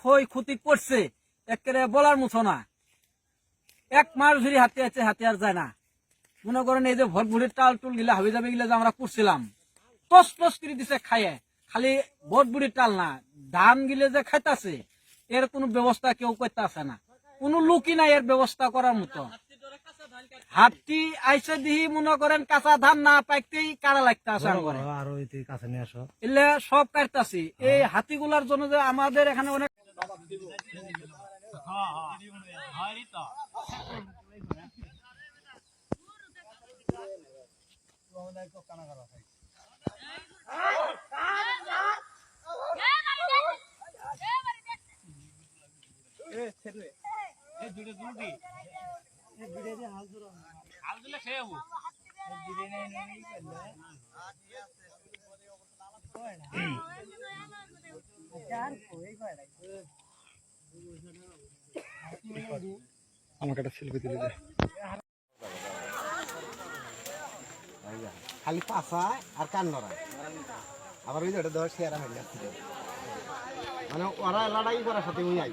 ক্ষয় ক্ষতি করছে, একেবারে বলার মতো না। এক মাস ধরে হাতে আছে হাতে আর যায় না। মনে করেন এই যে ভটভুটির টাল টুল গিলা হাবি যাবে গিলা যে আমরা করছিলাম। টস টস করে দিছে খাইয়ে। খালি ভটভুটির টাল না, ধান গিলে যে খাইতাছে, এর কোনো ব্যবস্থা কেউ করতে আসে না। কোনো লোকই নাই এর ব্যবস্থা করার মতো। হাতি আইসে দিহি মনে করেন কাঁচা ধান না পাইতেই কারা লাগতে আসে করে আরও এতে কাছে নিয়ে আসো। এলে সব কাটতাছি। এই হাতিগুলার জন্য যে আমাদের এখানে অনেক আমাকে একটা সেলফি দিলে দে। খালি পাশায় আর কান নড়ায় আবার ওই যে ওটা দশ চেয়ারা হয়ে যাচ্ছে। মানে ওরা লড়াই করার সাথে উনি আই।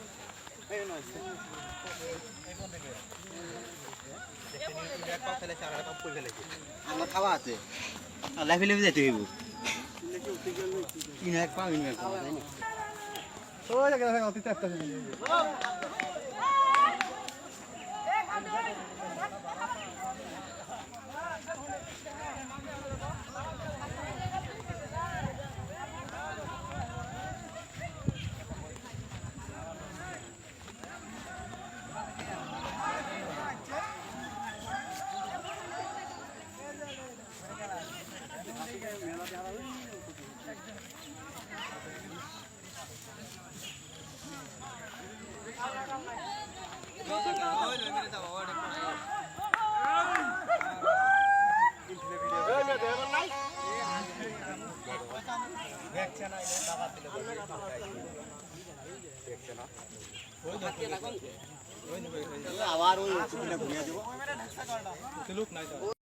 আমার খাওয়া আছে। লাইফে লেগে যেতে হইব। ইন এক পাও ইন এক তাই না? আবার ওই ঘুমিয়ে দেবো।